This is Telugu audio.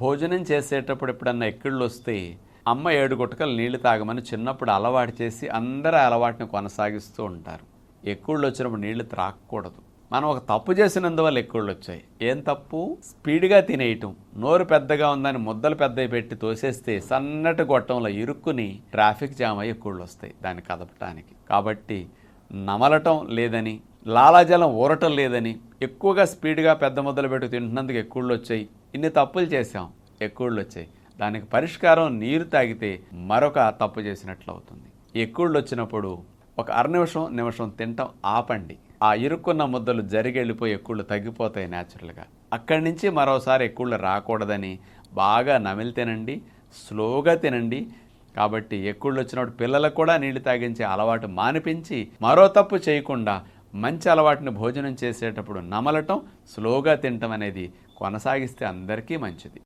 భోజనం చేసేటప్పుడు ఎప్పుడన్నా ఎక్కిళ్ళు వస్తే అమ్మ ఏడు గుట్టకలు నీళ్ళు తాగమని చిన్నప్పుడు అలవాటు చేసి అందరూ అలవాటుని కొనసాగిస్తూ ఉంటారు. ఎక్కుళ్ళు వచ్చినప్పుడు నీళ్ళు త్రాకూడదు మనం ఒక తప్పు చేసినందువల్ల ఎక్కుళ్ళు వచ్చాయి ఏం తప్పు? స్పీడ్గా తినేయటం. నోరు పెద్దగా ఉందని ముద్దలు పెద్దవి పెట్టి తోసేస్తే సన్నటి గొట్టంలో ఇరుక్కుని ట్రాఫిక్ జామ్ అయ్యి ఎక్కుళ్ళు వస్తాయి దాన్ని కదపటానికి. కాబట్టి నమలటం లేదని లాలాజలం ఊరటం లేదని ఎక్కువగా స్పీడ్గా పెద్ద ముద్దలు పెట్టి తింటున్నందుకు ఎక్కువళ్ళు వచ్చాయి. ఇన్ని తప్పులు చేశాం ఎక్కువళ్ళు వచ్చాయి. దానికి పరిష్కారం నీరు తాగితే మరొక తప్పు చేసినట్లు అవుతుంది. ఎక్కువళ్ళు వచ్చినప్పుడు ఒక అర నిమిషం నిమిషం తినటం ఆపండి. ఆ ఇరుక్కున్న ముద్దలు జరిగి వెళ్ళిపోయి ఎక్కుళ్ళు తగ్గిపోతాయి న్యాచురల్గా. అక్కడి నుంచి మరోసారి ఎక్కువళ్ళు రాకూడదని బాగా నమిలి తినండి స్లోగా తినండి. కాబట్టి ఎక్కువళ్ళు వచ్చినప్పుడు పిల్లలకు కూడా నీళ్ళు తాగించే అలవాటు మానిపించి మరో తప్పు చేయకుండా మంచి అలవాటుని భోజనం చేసేటప్పుడు నమలటం స్లోగా తినటం అనేది కొనసాగిస్తే అందరికీ మంచిది.